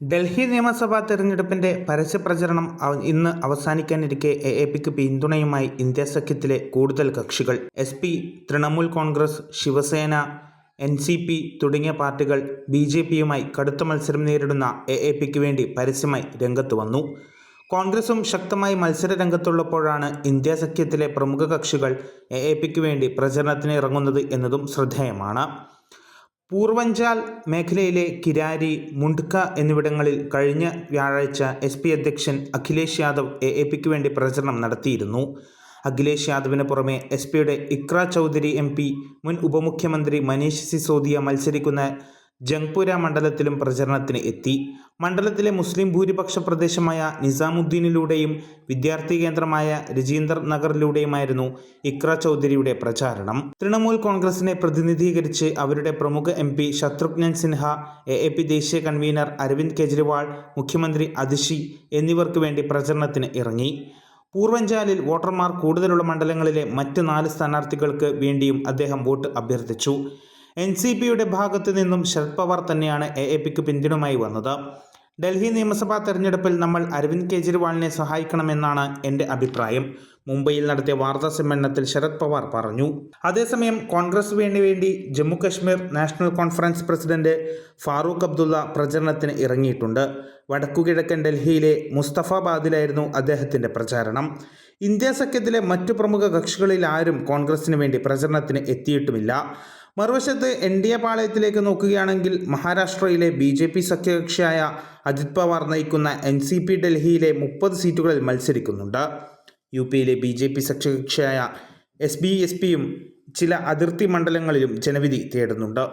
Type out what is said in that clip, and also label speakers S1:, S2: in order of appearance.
S1: ഡൽഹി നിയമസഭാ തെരഞ്ഞെടുപ്പിന്റെ പരസ്യപ്രചരണം ഇന്ന് അവസാനിക്കാനിരിക്കെ എ എ പിക്ക് പിന്തുണയുമായി ഇന്ത്യ സഖ്യത്തിലെ കൂടുതൽ കക്ഷികൾ. S P Trinamool Congress Shiv Sena N C P തുടങ്ങിയ പാർട്ടികൾ ബി ജെ പിയുമായി കടുത്ത മത്സരം നേരിടുന്ന എ എ പിക്ക് വേണ്ടി പരസ്യമായി രംഗത്ത് വന്നു. കോൺഗ്രസും ശക്തമായി മത്സര രംഗത്തുള്ളപ്പോഴാണ് ഇന്ത്യ സഖ്യത്തിലെ പ്രമുഖ കക്ഷികൾ എ എ പിക്ക് വേണ്ടി പ്രചരണത്തിന് ഇറങ്ങുന്നത് എന്നതും ശ്രദ്ധേയമാണ്. പൂർവഞ്ചാൽ മേഖലയിലെ കിരാരി മുണ്ട്ക എന്നിവിടങ്ങളിൽ കഴിഞ്ഞ വ്യാഴാഴ്ച എസ് പി അധ്യക്ഷൻ അഖിലേഷ് യാദവ് എ എ പിക്ക് വേണ്ടി പ്രചരണം നടത്തിയിരുന്നു. അഖിലേഷ് യാദവിന് പുറമെ എസ് പിയുടെ ഇക്ര ചൗധരി എം പി മുൻ ഉപമുഖ്യമന്ത്രി മനീഷ് സിസോദിയ മത്സരിക്കുന്ന ജംഗ്പുര മണ്ഡലത്തിലും പ്രചരണത്തിന് എത്തി. മണ്ഡലത്തിലെ മുസ്ലിം ഭൂരിപക്ഷ പ്രദേശമായ നിസാമുദ്ദീനിലൂടെയും വിദ്യാർത്ഥി കേന്ദ്രമായ രജീന്ദർ നഗറിലൂടെയുമായിരുന്നു ഇക്ര ചൗധരിയുടെ പ്രചാരണം. തൃണമൂൽ കോൺഗ്രസിനെ പ്രതിനിധീകരിച്ച് അവരുടെ പ്രമുഖ M P Shatrughan Sinha A A P ദേശീയ കൺവീനർ അരവിന്ദ് കെജ്രിവാൾ മുഖ്യമന്ത്രി അതിഷി എന്നിവർക്ക് വേണ്ടി പ്രചരണത്തിന് ഇറങ്ങി. പൂർവഞ്ചാലിൽ വോട്ടർമാർ കൂടുതലുള്ള മണ്ഡലങ്ങളിലെ മറ്റ് നാല് സ്ഥാനാർത്ഥികൾക്ക് വേണ്ടിയും അദ്ദേഹം വോട്ട് അഭ്യർത്ഥിച്ചു. എൻ സി പിയുടെ ഭാഗത്തു നിന്നും ശരത് പവാർ തന്നെയാണ് എ എ പിക്ക് പിന്തുണമായി വന്നത്. ഡൽഹി നിയമസഭാ തെരഞ്ഞെടുപ്പിൽ നമ്മൾ അരവിന്ദ് കെജ്രിവാളിനെ സഹായിക്കണമെന്നാണ് എന്റെ അഭിപ്രായം. മുംബൈയിൽ നടത്തിയ വാർത്താ സമ്മേളനത്തിൽ ശരത് പവാർ പറഞ്ഞു. അതേസമയം കോൺഗ്രസ് വേണ്ടി വേണ്ടി Jammu Kashmir national conference president Farooq Abdullah പ്രചരണത്തിന് ഇറങ്ങിയിട്ടുണ്ട്. വടക്കുകിഴക്കൻ ഡൽഹിയിലെ മുസ്തഫാബാദിലായിരുന്നു അദ്ദേഹത്തിന്റെ പ്രചാരണം. ഇന്ത്യ സഖ്യത്തിലെ മറ്റു പ്രമുഖ കക്ഷികളിൽ ആരും കോൺഗ്രസിന് വേണ്ടി പ്രചരണത്തിന് എത്തിയിട്ടുമില്ല. മറുവശത്ത് എൻ ഡി എ പാളയത്തിലേക്ക് നോക്കുകയാണെങ്കിൽ മഹാരാഷ്ട്രയിലെ ബി ജെ പി സഖ്യകക്ഷിയായ അജിത് പവാർ നയിക്കുന്ന എൻ സി പി ഡൽഹിയിലെ മുപ്പത് സീറ്റുകളിൽ മത്സരിക്കുന്നുണ്ട്. യു പിയിലെ ബി ജെ പി സഖ്യകക്ഷിയായ എസ് ബി എസ് പിയും ചില അതിർത്തി മണ്ഡലങ്ങളിലും ജനവിധി തേടുന്നുണ്ട്.